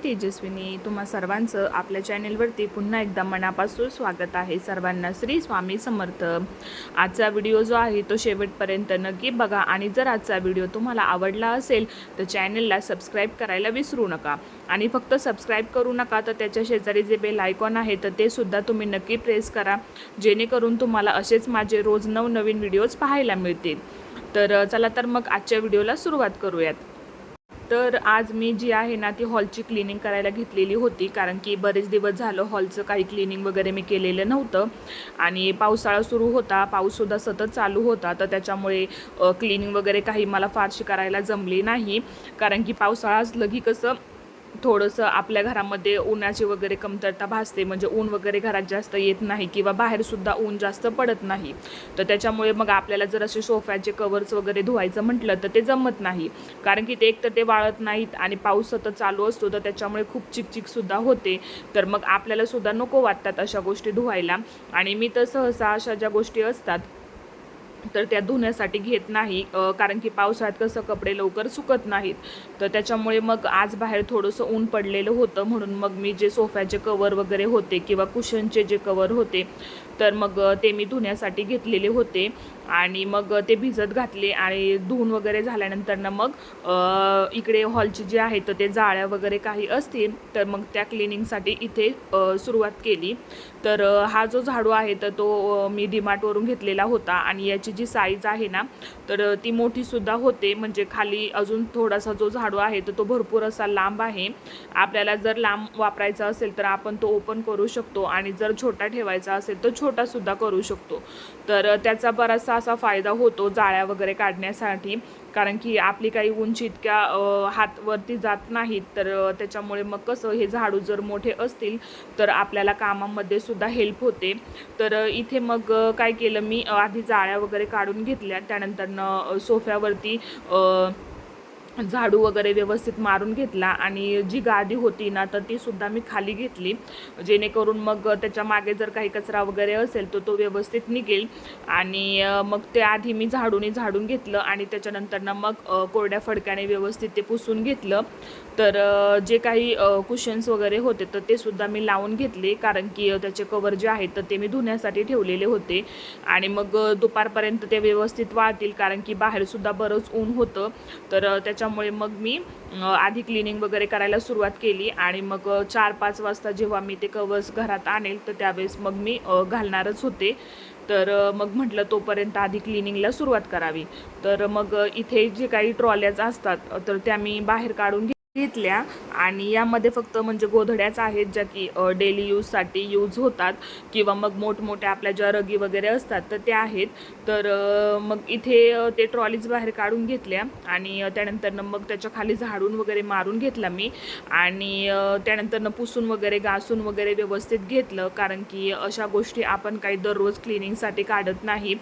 मी तेजस्विनी तुम्हा सर्वांचं आपल्या चॅनेलवरती पुन्हा एकदा मनापासून स्वागत आहे. सर्वांना श्री स्वामी समर्थ. आजचा व्हिडिओ जो आहे तो शेवटपर्यंत नक्की बघा आणि जर आजचा व्हिडिओ तुम्हाला आवडला असेल तर चॅनेलला सबस्क्राईब करायला विसरू नका. आणि फक्त सबस्क्राईब करू नका तर त्याच्या शेजारी जे बेल आयकॉन आहे तर ते सुद्धा तुम्ही नक्की प्रेस करा. जेणेकरून तुम्हाला असेच माझे रोज नवनवीन व्हिडिओज पाहायला मिळतील. तर चला तर मग आजच्या व्हिडिओला सुरुवात करूयात. तर आज मी जी आहे ना ती हॉलची क्लिनिंग करायला घेतलेली होती. कारण की बरेच दिवस झालं हॉलचं काही क्लिनिंग वगैरे मी केलेलं नव्हतं. आणि पावसाळा सुरू होता पाऊससुद्धा सतत चालू होता. तर त्याच्यामुळे क्लिनिंग वगैरे काही मला फारशी करायला जमली नाही. कारण की पावसाळा असलं की कसं थोडंसं आपल्या घरामध्ये उन्हाची वगैरे कमतरता भासते म्हणजे ऊन वगैरे घरात जास्त येत नाही किंवा बाहेरसुद्धा ऊन जास्त पडत नाही. तर त्याच्यामुळे मग आपल्याला जर असे सोफ्याचे कवर्स वगैरे धुवायचं म्हटलं तर ते जमत नाही. कारण की ते एक तर ते वाळत नाहीत आणि पाऊस सतत चालू असतो तर त्याच्यामुळे खूप चिकचिकसुद्धा होते. तर मग आपल्याला सुद्धा नको वाटतात अशा गोष्टी धुवायला. आणि मी तर सहसा अशा ज्या गोष्टी असतात तर त्या धुण्यासाठी घेत नाही कारण की पावसाळ्यात कसं कपडे लवकर सुकत नाहीत. तर त्याच्यामुळे मग आज बाहेर थोडंसं ऊन पडलेलं होतं म्हणून मग मी जे सोफ्याचे कवर वगैरे होते किंवा कुशनचे जे कवर होते तर मग ते मी धुण्यासाठी घेतलेले होते. आणि मग ते भिजत घातले आणि धुवून वगैरे झाल्यानंतरनं मग इकडे हॉलची जी आहे तर ते जाळ्या वगैरे काही असतील तर मग त्या क्लिनिंगसाठी इथे सुरुवात केली. तर हा जो झाडू आहे तर तो मी डीमार्टवरून घेतलेला होता आणि याची जी साईज आहे ना तर ती मोठीसुद्धा होते. म्हणजे खाली अजून थोडासा जो झाडू आहे तर तो भरपूर असा लांब आहे. आपल्याला जर लांब वापरायचा असेल तर आपण तो ओपन करू शकतो आणि जर छोटा ठेवायचा असेल तर छोटासुद्धा करू शकतो. तर त्याचा बराचसा असा फायदा होतो जाळ्या वगैरे काढण्यासाठी. कारण की आपली काही उंची इतक्या हातवरती जात नाहीत तर त्याच्यामुळे मग कसं हे झाडू जर मोठे असतील तर आपल्याला कामामध्ये सुद्धा हेल्प होते. तर इथे मग काय केलं मी आधी जाळ्या वगैरे काढून घेतल्या. त्यानंतरनं सोफ्यावरती झाडू वगैरे व्यवस्थित मारून घेतला आणि जी गादी होती ना तर ती सुद्धा मी खाली घेतली. जेणेकरून मग त्याच्यामागे जर काही कचरा वगैरे असेल तर तो व्यवस्थित निघेल. आणि मग ते आधी मी झाडूने झाडून घेतलं आणि त्याच्यानंतरनं मग कोरड्या फडक्याने व्यवस्थित ते पुसून घेतलं. तर जे काही कुशन्स वगैरे होते तर ते सुद्धा मी लावून घेतले. कारण की त्याचे कवर जे आहेत तर ते मी धुण्यासाठी ठेवलेले होते. आणि मग दुपारपर्यंत ते व्यवस्थित वाळतील. कारण की बाहेरसुद्धा बरंच ऊन होतं. तर त्याच्या त्याच्यामुळे मग मी आधी क्लिनिंग वगैरे करायला सुरुवात केली आणि मग चार पाच वाजता जेव्हा मी ते कवर्स घरात आणेल तर त्यावेळेस मग मी घालणारच होते. तर मग म्हटलं तोपर्यंत आधी क्लिनिंगला सुरुवात करावी. तर मग इथे जे काही ट्रॉल्याज असतात तर त्या मी बाहेर काढून घे- घेतल्या आणि यामध्ये फक्त म्हणजे गोधड्याच आहेत ज्या की डेली यूजसाठी यूज होतात किंवा मग मोठमोठ्या आपल्या ज्या रगी वगैरे असतात तर त्या आहेत. तर मग इथे ते ट्रॉलीज बाहेर काढून घेतल्या आणि त्यानंतरनं मग त्याच्याखाली झाडून वगैरे मारून घेतला मी आणि त्यानंतरनं पुसून वगैरे घासून वगैरे व्यवस्थित घेतलं कारण की अशा गोष्टी आपण काही दररोज क्लिनिंगसाठी काढत नाही.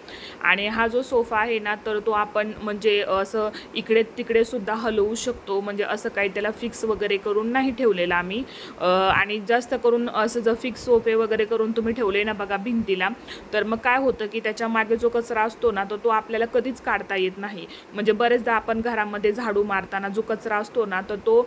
आणि हा जो सोफा आहे ना तर तो आपण म्हणजे असं इकडे तिकडे सुद्धा हलवू शकतो. म्हणजे असं काही त्याला फिक्स वगैरे करून नाही ठेवलेलं आम्ही. आणि जास्त करून असं जर फिक्स सोफे वगैरे करून तुम्ही ठेवले ना बघा भिंतीला तर मग काय होतं की त्याच्यामागे जो कचरा असतो ना तर तो आपल्याला कधीच काढता येत नाही. म्हणजे बरेचदा आपण घरामध्ये झाडू मारताना जो कचरा असतो ना तर तो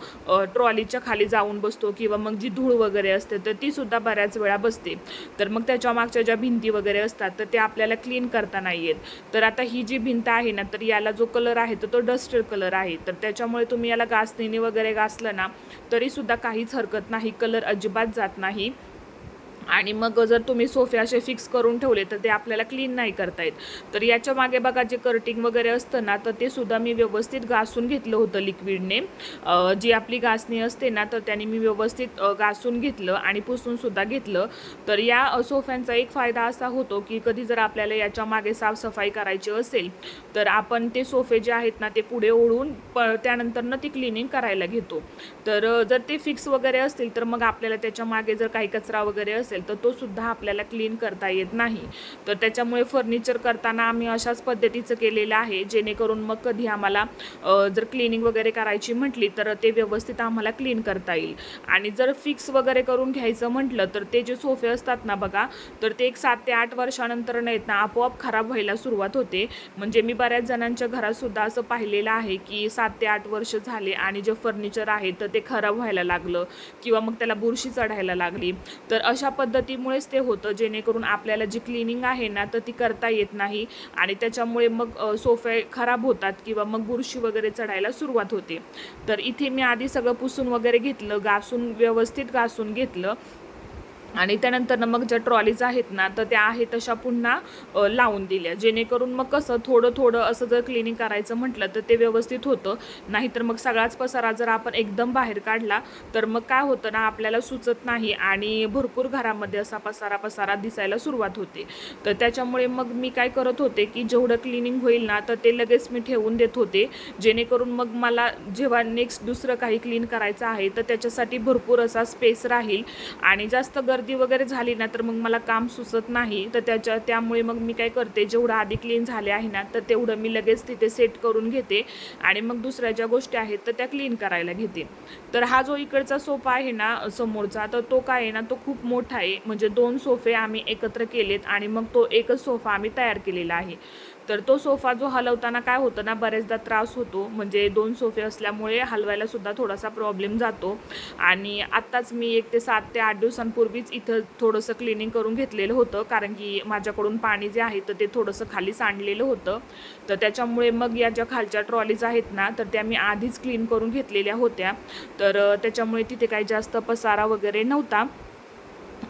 ट्रॉलीच्या खाली जाऊन बसतो किंवा मग जी धूळ वगैरे असते तर ती सुद्धा बऱ्याच वेळा बसते. तर मग त्याच्या मागच्या ज्या भिंती वगैरे असतात तर ते आपल्याला क्लीन करता नाही येत. तर आता ही जी भिंत आहे ना तर याला जो कलर आहे तर तो डस्टर कलर आहे. तर त्याच्यामुळे तुम्ही याला घासणीने वगैरे घासलं ना तरीसुद्धा काहीच हरकत नाही. कलर अजिबात जात नाही. आणि मग जर तुम्ही सोफे असे फिक्स करून ठेवले तर ते आपल्याला क्लीन नाही करता येत. तर याच्या मागे बघा जे कर्टिंग वगैरे असतं ना तर ते सुद्धा मी व्यवस्थित घासून घेतलं होतं लिक्विडने जी आपली घासणी असते ना तर त्याने मी व्यवस्थित घासून घेतलं आणि पुसून सुद्धा घेतलं. तर या सोफ्यांचा एक फायदा असा होतो की कधी जर आपल्याला याच्या मागे साफसफाई करायची असेल तर आपण ते सोफे जे आहेत ना ते पुढे ओढून प त्यानंतरनं ती क्लिनिंग करायला घेतो. तर जर ते फिक्स वगैरे असतील तर मग आपल्याला त्याच्यामागे जर काही कचरा वगैरे असेल असेल तर तो सुद्धा आपल्याला क्लीन करता येत नाही. तर त्याच्यामुळे फर्निचर करताना आम्ही अशाच पद्धतीचं केलेलं आहे. जेणेकरून मग कधी आम्हाला जर क्लिनिंग वगैरे करायची म्हटली तर ते व्यवस्थित आम्हाला क्लीन करता येईल. आणि जर फिक्स वगैरे करून घ्यायचं म्हटलं तर ते जे सोफे असतात ना बघा तर ते एक सात ते आठ वर्षानंतर नाहीत ना आपोआप खराब व्हायला सुरुवात होते. म्हणजे मी बऱ्याच जणांच्या घरातसुद्धा असं पाहिलेलं आहे की सात ते आठ वर्ष झाले आणि जे फर्निचर आहे तर ते खराब व्हायला लागलं किंवा मग त्याला बुरशी चढायला लागली. तर अशा पद्धतीमुळेच ते होतं. जेणेकरून आपल्याला जी क्लिनिंग आहे ना तर ती करता येत नाही. आणि त्याच्यामुळे मग सोफे खराब होतात किंवा मग बुरशी वगैरे चढायला सुरुवात होते. तर इथे मी आधी सगळं पुसून वगैरे घेतलं घासून व्यवस्थित घासून घेतलं. आणि त्यानंतर ना मग ज्या ट्रॉलीज आहेत ना तर त्या आहेत तशा पुन्हा लावून दिल्या. जेणेकरून मग कसं थोडं थोडं असं जर क्लिनिंग करायचं म्हटलं तर ते व्यवस्थित होतं. नाहीतर मग सगळाच पसारा जर आपण एकदम बाहेर काढला तर मग काय होतं ना आपल्याला सुचत नाही आणि भरपूर घरामध्ये असा पसारा पसारा दिसायला सुरुवात होते. तर त्याच्यामुळे मग मी काय करत होते की जेवढं क्लिनिंग होईल ना तर ते लगेच मी ठेवून देत होते. जेणेकरून मग मला जेव्हा नेक्स्ट दुसरं काही क्लीन करायचं आहे तर त्याच्यासाठी भरपूर असा स्पेस राहील. आणि जास्त गर गर्दी वगैरे झाली ना तर मग मला काम सुचत नाही. तर त्याच्या त्यामुळे मग मी काय करते जेवढं आधी क्लीन झाले आहे ना तर तेवढं मी लगेच तिथे सेट करून घेते. आणि मग दुसऱ्या ज्या गोष्टी आहेत तर त्या क्लीन करायला घेते. तर हा जो इकडचा सोफा आहे ना समोरचा तर तो काय आहे ना तो खूप मोठा आहे. म्हणजे दोन सोफे आम्ही एकत्र केलेत आणि मग तो एकच सोफा आम्ही तयार केलेला आहे. तर तो सोफा जो हलवताना काय होतं ना बऱ्याचदा त्रास होतो. म्हणजे दोन सोफे असल्यामुळे हलवायला सुद्धा थोडासा प्रॉब्लेम जातो. आणि आत्ताच मी एक ते सात ते आठ दिवसांपूर्वीच इथं थोडंसं क्लिनिंग करून घेतलेलं होतं. कारण की माझ्याकडून पाणी जे आहे तर ते थोडंसं खाली सांडलेलं होतं. तर त्याच्यामुळे मग या ज्या खालच्या ट्रॉलीज आहेत ना तर त्या मी आधीच क्लीन करून घेतलेल्या होत्या. तर त्याच्यामुळे तिथे काही जास्त पसारा वगैरे नव्हता.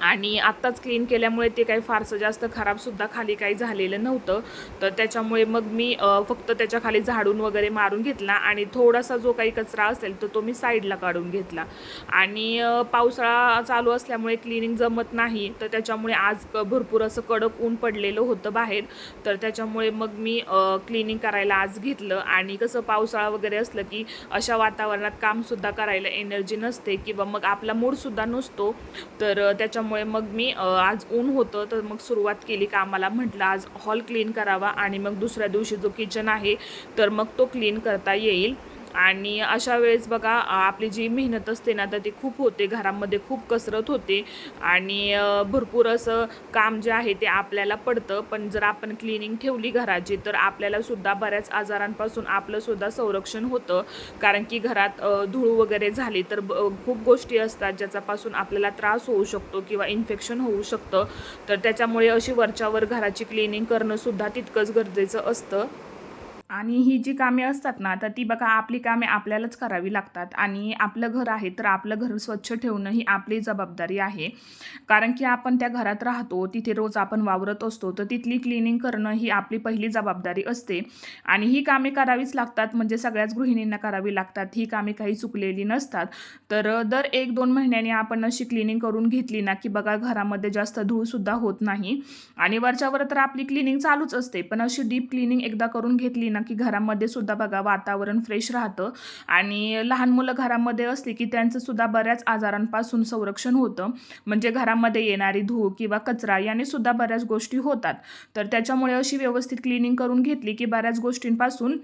आणि आत्ताच क्लीन केल्यामुळे ते काही फारसं जास्त खराबसुद्धा खाली काही झालेलं नव्हतं. तर त्याच्यामुळे मग मी फक्त त्याच्याखाली झाडून वगैरे मारून घेतला आणि थोडासा जो काही कचरा असेल तर तो मी साईडला काढून घेतला. आणि पावसाळा चालू असल्यामुळे क्लिनिंग जमत नाही तर त्याच्यामुळे आज भरपूर असं कडक ऊन पडलेलं होतं बाहेर. तर त्याच्यामुळे मग मी क्लिनिंग करायला आज घेतलं. आणि कसं पावसाळा वगैरे असलं की अशा वातावरणात कामसुद्धा करायला एनर्जी नसते किंवा मग आपला मूडसुद्धा नसतो. तर त्याच्यामुळे त्यामुळे मग मी आज ऊन होतं तर मग सुरुवात केली कामाला. म्हटलं आज हॉल क्लीन करावा आणि मग दुसऱ्या दिवशी जो किचन आहे तर मग तो क्लीन करता येईल. आणि अशा वेळेस बघा आपली जी मेहनत असते ना तर ती खूप होते. घरामध्ये खूप कसरत होते. आणि भरपूर असं काम जे आहे ते आपल्याला पडतं. पण जर आपण क्लिनिंग ठेवली घराची तर आपल्याला सुद्धा बऱ्याच आजारांपासून आपलंसुद्धा संरक्षण होतं. कारण की घरात धूळ वगैरे झाली तर ब- खूप गोष्टी असतात ज्याच्यापासून आपल्याला त्रास होऊ शकतो किंवा इन्फेक्शन होऊ शकतं. तर त्याच्यामुळे अशी वरच्यावर घराची क्लिनिंग करणंसुद्धा तितकंच गरजेचं असतं. आणि ही जी कामे असतात ना तर ती बघा आपली कामे आपल्यालाच करावी लागतात. आणि आपलं घर आहे तर आपलं घर स्वच्छ ठेवणं ही आपली जबाबदारी आहे. कारण की आपण त्या घरात राहतो तिथे रोज आपण वावरत असतो तर तिथली क्लिनिंग करणं ही आपली पहिली जबाबदारी असते. आणि ही कामे करावीच लागतात म्हणजे सगळ्याच गृहिणींना करावी लागतात. ही कामे काही चुकलेली नसतात. तर दर एक दोन महिन्याने आपण अशी क्लिनिंग करून घेतली ना की बघा घरामध्ये जास्त धूळसुद्धा होत नाही. आणि वरच्यावर तर आपली क्लिनिंग चालूच असते पण अशी डीप क्लिनिंग एकदा करून घेतली ना की घरामध्ये सुद्धा बघा वातावरण फ्रेश राहतं. आणि लहान मुलं घरामध्ये असली की त्यांचं सुद्धा बऱ्याच आजारांपासून संरक्षण होतं. म्हणजे घरामध्ये येणारी धूळ किंवा कचरा याने सुद्धा बऱ्याच गोष्टी होतात. तर त्याच्यामुळे अशी व्यवस्थित क्लिनिंग करून घेतली की बऱ्याच गोष्टींपासून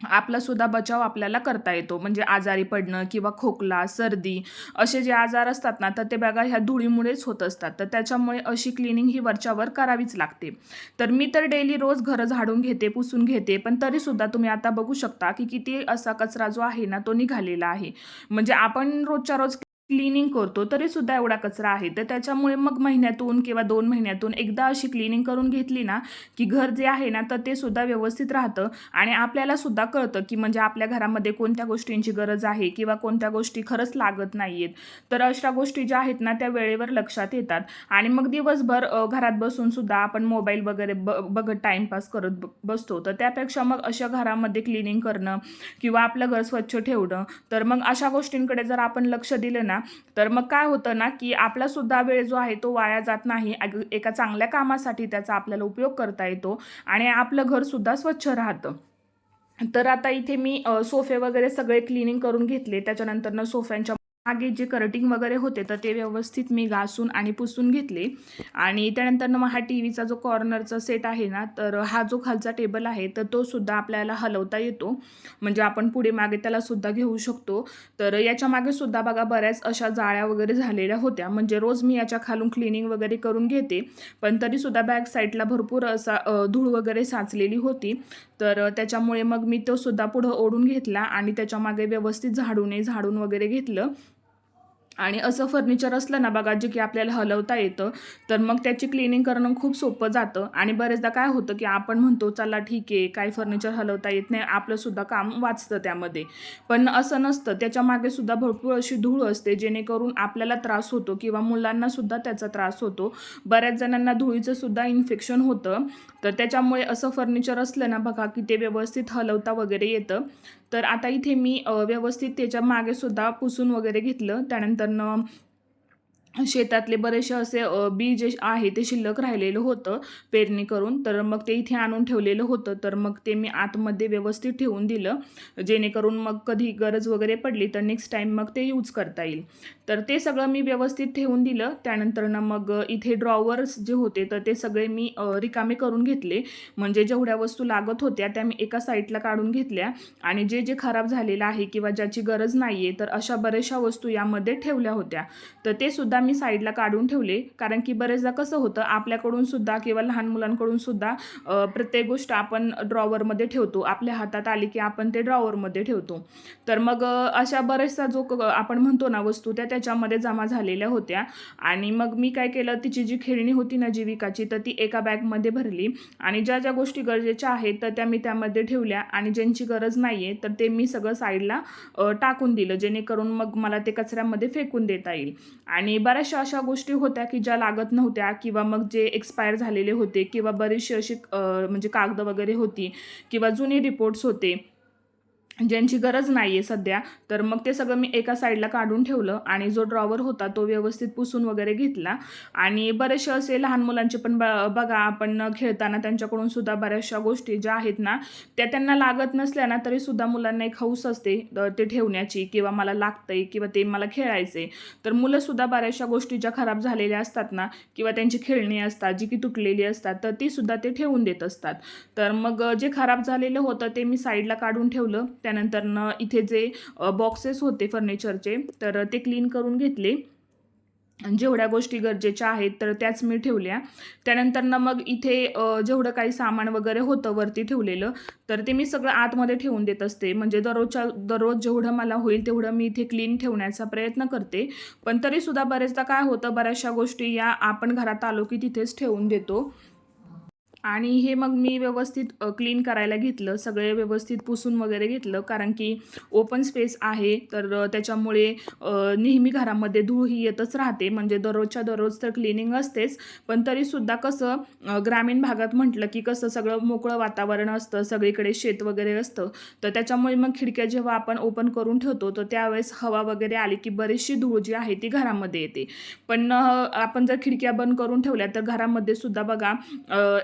आपला सुद्धा बचाव आपल्याला करता येतो. म्हणजे आजारी पडणं किंवा खोकला सर्दी असे जे आजार असतात ना तर ते बघा ह्या धुळीमुळेच होत असतात. तर त्याच्यामुळे अशी क्लिनिंग ही वरच्यावर करावीच लागते. तर मी तर डेली रोज घरं झाडून घेते पुसून घेते पण तरीसुद्धा तुम्ही आता बघू शकता की किती असा कचरा जो आहे ना तो निघालेला आहे. म्हणजे आपण रोजच्या रोज क्लिनिंग करतो तरी सुद्धा एवढा कचरा आहे. तर त्याच्यामुळे मग महिन्यातून किंवा दोन महिन्यातून एकदा अशी क्लिनिंग करून घेतली ना की घर जे आहे ना तर ते सुद्धा व्यवस्थित राहतं. आणि आपल्याला सुद्धा कळतं की म्हणजे आपल्या घरामध्ये कोणत्या गोष्टींची गरज आहे किंवा कोणत्या गोष्टी खरंच लागत नाही आहेत तर अशा गोष्टी ज्या आहेत ना त्या वेळेवर लक्षात येतात. आणि मग दिवसभर घरात बसून सुद्धा आपण मोबाईल वगैरे ब बघत टाईमपास करत ब- बसतो. तर त्यापेक्षा मग अशा घरामध्ये क्लिनिंग करणं किंवा आपलं घर स्वच्छ ठेवणं तर मग अशा गोष्टींकडे जर आपण लक्ष दिलं ना तर मग काय होतं ना की आपला सुद्धा वेळ जो आहे तो वाया जात नाही. एका चांगल्या कामासाठी त्याचा आपल्याला उपयोग करता येतो आणि आपलं घर सुद्धा स्वच्छ राहतं. तर आता इथे मी सोफे वगैरे सगळे क्लिनिंग करून घेतले. त्याच्यानंतर सोफ्यांच्या मागे जे करटिंग वगैरे होते तर ते व्यवस्थित मी घासून आणि पुसून घेतले. आणि त्यानंतर मग हा टी व्हीचा जो कॉर्नरचा सेट आहे ना तर हा जो खालचा टेबल आहे तर तो सुद्धा आपल्याला हलवता येतो. म्हणजे आपण पुढे मागे त्याला सुद्धा घेऊ शकतो. तर याच्या मागे सुद्धा बघा बऱ्याच अशा जाळ्या वगैरे झालेल्या होत्या. म्हणजे रोज मी याच्या खालून क्लिनिंग वगैरे करून घेते. पण तरीसुद्धा बॅक साईडला भरपूर असा धूळ वगैरे साचलेली होती. तर त्याच्यामुळे मग मी तो सुद्धा पुढं ओढून घेतला आणि त्याच्यामागे व्यवस्थित झाडूने झाडून वगैरे घेतलं. आणि असं फर्निचर असलं ना बघा जे की आपल्याला हलवता येतं तर मग त्याची क्लिनिंग करणं खूप सोपं जातं. आणि बरेचदा काय होतं की आपण म्हणतो चला ठीक आहे काय फर्निचर हलवता येत नाही आपलंसुद्धा काम वाचतं त्यामध्ये. पण असं नसतं. त्याच्यामागे सुद्धा भरपूर अशी धूळ असते जेणेकरून आपल्याला त्रास होतो किंवा मुलांना सुद्धा त्याचा त्रास होतो. बऱ्याच जणांना धुळीचं सुद्धा इन्फेक्शन होतं. तर त्याच्यामुळे असं फर्निचर असलं ना बघा की ते व्यवस्थित हलवता वगैरे येतं. तर आता इथे मी व्यवस्थित त्याच्यामागे सुद्धा पुसून वगैरे घेतलं. त्यानंतरनं शेतातले बरेचसे असे बी जे आहे ते शिल्लक राहिलेलं होतं पेरणी करून. तर मग ते इथे आणून ठेवलेलं होतं. तर मग ते मी आतमध्ये व्यवस्थित ठेवून दिलं. जेणेकरून मग कधी गरज वगैरे पडली तर नेक्स्ट टाईम मग ते यूज करता येईल. तर ते सगळं मी व्यवस्थित ठेवून दिलं. त्यानंतरनं मग इथे ड्रॉवर्स जे होते तर ते सगळे मी रिकामे करून घेतले. म्हणजे जेवढ्या वस्तू लागत होत्या त्या मी एका साईडला काढून घेतल्या. आणि जे जे खराब झालेलं आहे किंवा ज्याची गरज नाही आहे तर अशा बऱ्याचशा वस्तू यामध्ये ठेवल्या होत्या. तर ते सुद्धा मी साईडला काढून ठेवले. कारण की बरेचदा कसं होतं आपल्याकडून सुद्धा किंवा लहान मुलांकडून सुद्धा प्रत्येक गोष्ट आपण ड्रॉवरमध्ये ठेवतो. आपल्या हातात आली की आपण ते ड्रॉवरमध्ये ठेवतो. तर मग अशा बऱ्याचशा जो क- आपण म्हणतो ना वस्तू त्या त्याच्यामध्ये जमा झालेल्या होत्या. आणि मग मी काय केलं तिची जी खेळणी होती ना जीविकाची तर ती एका बॅगमध्ये भरली. आणि ज्या ज्या गोष्टी गरजेच्या आहेत तर त्या मी त्यामध्ये ठेवल्या. आणि ज्यांची गरज नाही आहे तर ते मी सगळं साईडला टाकून दिलं जेणेकरून मग मला ते कचऱ्यामध्ये फेकून देता येईल. आणि बऱ्याचशा अशा गोष्टी होत्या की ज्या लागत नव्हत्या किंवा मग जे एक्सपायर झालेले होते किंवा बरेचसे अशी म्हणजे कागद वगैरे होती किंवा जुने रिपोर्ट्स होते. ज्यांची गरज नाही आहे सध्या तर मग ते सगळं मी एका साईडला काढून ठेवलं आणि जो ड्रॉवर होता तो व्यवस्थित पुसून वगैरे घेतला. आणि बरेचसे असे लहान मुलांचे पण ब बघा आपण खेळताना त्यांच्याकडून सुद्धा बऱ्याचशा गोष्टी ज्या आहेत ना त्या त्यांना लागत नसल्या ना तरी सुद्धा मुलांना एक हौस असते ते ठेवण्याची किंवा मला लागतंय किंवा ते मला खेळायचे तर मुलंसुद्धा बऱ्याचशा गोष्टी ज्या खराब झालेल्या असतात ना किंवा त्यांची खेळणी असतात जी की तुटलेली असतात तर ती सुद्धा ते ठेवून देत असतात. तर मग जे खराब झालेलं होतं ते मी साईडला काढून ठेवलं. त्यानंतरनं इथे जे बॉक्सेस होते फर्निचरचे तर ते क्लीन करून घेतले. जेवढ्या गोष्टी गरजेच्या आहेत तर त्याच मी ठेवल्या. त्यानंतरनं मग इथे जेवढं काही सामान वगैरे होतं वरती ठेवलेलं तर ते मी सगळं आतमध्ये ठेवून देत असते. म्हणजे दररोजच्या दररोज जेवढं मला होईल तेवढं मी इथे क्लीन ठेवण्याचा प्रयत्न करते. पण तरीसुद्धा बरेचदा काय होतं बऱ्याचशा गोष्टी या आपण घरात आलो की तिथेच ठेवून देतो. आणि हे मग मी व्यवस्थित क्लीन करायला घेतलं. सगळे व्यवस्थित पुसून वगैरे घेतलं. कारण की ओपन स्पेस आहे. तर त्याच्यामुळे नेहमी घरामध्ये धूळ ही येतच राहते. म्हणजे दररोजच्या दररोज तर क्लिनिंग असतेच. पण तरीसुद्धा कसं ग्रामीण भागात म्हटलं की कसं सगळं मोकळं वातावरण असतं. सगळीकडे शेत वगैरे असतं. तर त्याच्यामुळे मग खिडक्या जेव्हा आपण ओपन करून ठेवतो तर त्यावेळेस हवा वगैरे आली की बरीचशी धूळ जी आहे ती घरामध्ये येते. पण आपण जर खिडक्या बंद करून ठेवल्या तर घरामध्ये सुद्धा बघा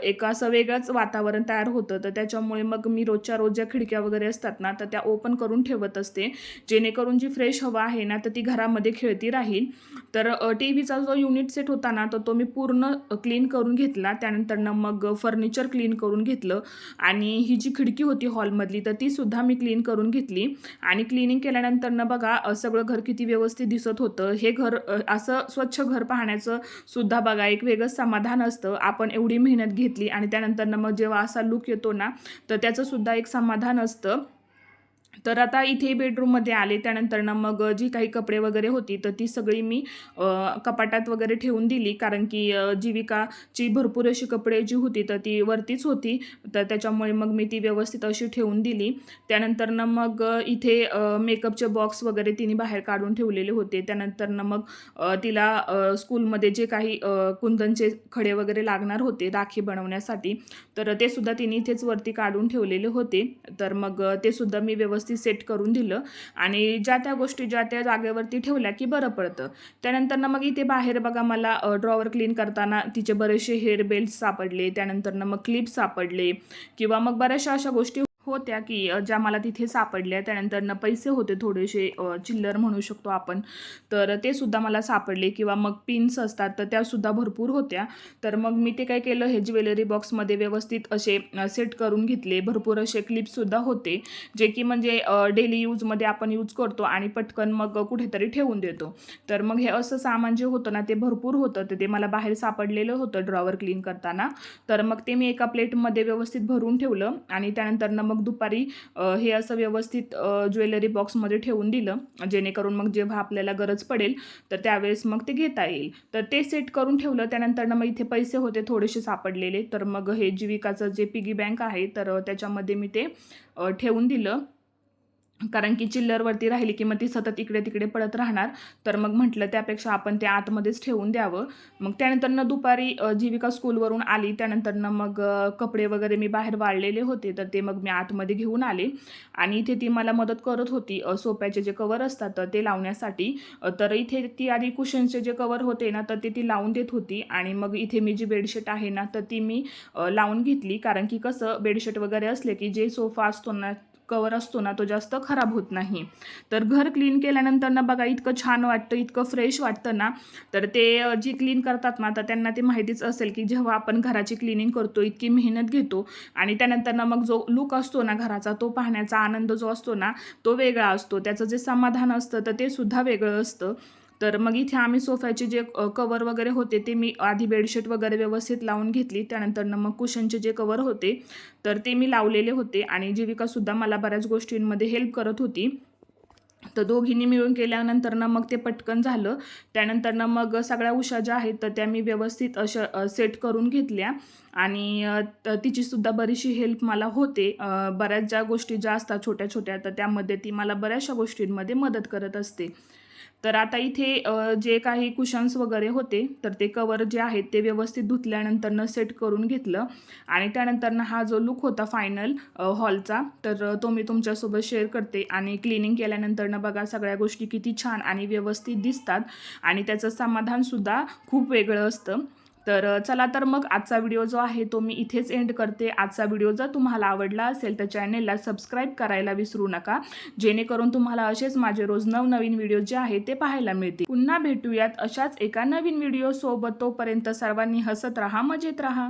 एक एक असं वेगळंच वातावरण तयार होतं. तर त्याच्यामुळे मग मी रोजच्या रोज ज्या खिडक्या वगैरे असतात ना तर त्या ओपन करून ठेवत असते. जेणेकरून जी फ्रेश हवा आहे ना तर ती घरामध्ये खेळती राहील. तर टी व्हीचा जो युनिट सेट होता ना तर तो मी पूर्ण क्लीन करून घेतला. त्यानंतरनं मग फर्निचर क्लीन करून घेतलं. आणि ही जी खिडकी होती हॉलमधली तर ती सुद्धा मी क्लीन करून घेतली. आणि क्लिनिंग केल्यानंतरनं बघा सगळं घर किती व्यवस्थित दिसत होतं. हे घर असं स्वच्छ घर पाहण्याचं सुद्धा बघा एक वेगळंच समाधान असतं. आपण एवढी मेहनत घेतली आणि त्यानंतर मग जेव्हा असा लुक येतो ना तर त्याचं सुद्धा एक समाधान असतं. तर आता इथे बेडरूममध्ये आले त्यानंतरनं मग जी काही कपडे वगैरे होती तर ती सगळी मी कपाटात वगैरे ठेवून दिली. कारण की जीविकाची भरपूर अशी कपडे जी होती तर ती वरतीच होती. तर त्याच्यामुळे मग मी ती व्यवस्थित अशी ठेवून दिली. त्यानंतरनं मग इथे मेकअपचे बॉक्स वगैरे तिने बाहेर काढून ठेवलेले होते. त्यानंतरनं मग तिला स्कूलमध्ये जे काही कुंदनचे खडे वगैरे लागणार होते राखी बनवण्यासाठी तर ते सुद्धा तिने इथेच वरती काढून ठेवलेले होते. तर मग ते सुद्धा मी व्यवस्थित सेट करून दिलं. आणि ज्या त्या गोष्टी ज्या त्या जागेवरती ठेवल्या की बरं पडतं. त्यानंतरनं मग इथे बाहेर बघा मला ड्रॉवर क्लीन करताना तिचे बरेचसे हेअर बेल्ट सापडले. त्यानंतरनं मग क्लिप सापडले. किंवा मग बऱ्याचशा अशा गोष्टी होत्या की ज्या मला तिथे सापडल्या त्यानंतर न पैसे होते थोडेसे चिल्लर म्हणू शकतो आपण. तर ते सुद्धा मला सापडले किंवा मग पिन्स असतात तर त्यासुद्धा भरपूर होत्या. तर मग मी ते काय केलं हे ज्वेलरी बॉक्समध्ये व्यवस्थित असे सेट करून घेतले. भरपूर असे क्लिपसुद्धा होते जे की म्हणजे डेली यूजमध्ये आपण यूज करतो आणि पटकन मग कुठेतरी ठेवून देतो. तर मग हे असं सामान जे होतं ना ते भरपूर होतं. ते ते मला बाहेर सापडलेलं होतं ड्रॉवर क्लीन करताना. तर मग ते मी एका प्लेटमध्ये व्यवस्थित भरून ठेवलं आणि त्यानंतर मग मग दुपारी हे असं व्यवस्थित ज्वेलरी बॉक्समध्ये ठेवून दिलं जेणेकरून मग जेव्हा आपल्याला गरज पडेल तर त्यावेळेस मग ते घेता येईल. तर ते सेट करून ठेवलं त्यानंतर मग इथे पैसे होते थोडेसे सापडलेले. तर मग हे जीविकाचं जे पिगी बँक आहे तर त्याच्यामध्ये मी ते ठेवून दिलं. कारण की चिल्लरवरती राहिली की मग ती सतत इकडे तिकडे पडत राहणार. तर मग म्हटलं त्यापेक्षा आपण ते आतमध्येच ठेवून द्यावं. मग त्यानंतरनं दुपारी जीविका स्कूलवरून आली. त्यानंतरनं मग कपडे वगैरे मी बाहेर वाळलेले होते. तर ते मग मी आतमध्ये घेऊन आले. आणि इथे ती मला मदत करत होती सोप्याचे जे कवर असतात ते लावण्यासाठी. तर इथे ती आधी कुशनचे जे कवर होते ना तर ते ती लावून देत होती. आणि मग इथे मी जी बेडशीट आहे ना तर ती मी लावून घेतली. कारण की कसं बेडशीट वगैरे असले की जे सोफा असतो ना कवर असतो ना तो जास्त खराब होत नाही. तर घर क्लीन केल्यानंतर ना बघा इतकं छान वाटतं इतकं फ्रेश वाटतं ना. तर ते जी क्लीन करतात ना तर त्यांना ते माहितीच असेल की जेव्हा आपण घराची क्लिनिंग करतो इतकी मेहनत घेतो. आणि त्यानंतर ना मग जो लुक असतो ना घराचा तो पाहण्याचा आनंद जो असतो ना तो वेगळा असतो. त्याचं जे समाधान असतं तर ते सुद्धा वेगळं असतं. तर मग इथे आम्ही सोफ्याचे जे कवर वगैरे होते ते मी आधी बेडशीट वगैरे व्यवस्थित लावून घेतली. त्यानंतरनं मग कुशनचे जे कवर होते तर ते मी लावलेले होते आणि जीविकासुद्धा मला बऱ्याच गोष्टींमध्ये हेल्प करत होती. तर दोघींनी मिळून केल्यानंतर ना मग ते पटकन झालं. त्यानंतर ना मग सगळ्या उषा ज्या आहेत तर त्या मी व्यवस्थित अशा सेट करून घेतल्या आणि त- तिचीसुद्धा बरीचशी हेल्प मला होते. बऱ्याच ज्या गोष्टी ज्या असतात छोट्या छोट्या तर त्यामध्ये ती मला बऱ्याचशा गोष्टींमध्ये मदत करत असते. तर आता इथे जे काही कुशन्स वगैरे होते तर ते कवर जे आहेत ते व्यवस्थित धुतल्यानंतरनं सेट करून घेतलं. आणि त्यानंतरनं हा जो लुक होता फायनल हॉलचा तर तो मी तुमच्यासोबत शेअर करते. आणि क्लिनिंग केल्यानंतरनं बघा सगळ्या गोष्टी किती छान आणि व्यवस्थित दिसतात. आणि त्याचं समाधानसुद्धा खूप वेगळं असतं. तर चला तर मग आजचा व्हिडिओ जो आहे तो मी इथेच एंड करते. आजचा व्हिडिओ जर तुम्हाला आवडला असेल तर चॅनेलला सबस्क्राईब करायला विसरू नका. जेणेकरून तुम्हाला असेच माझे रोज नवनवीन व्हिडिओ जे आहेत ते पाहायला मिळतील. पुन्हा भेटूयात अशाच एका नवीन व्हिडिओ सोबत. तोपर्यंत सर्वांनी हसत राहा मजेत राहा.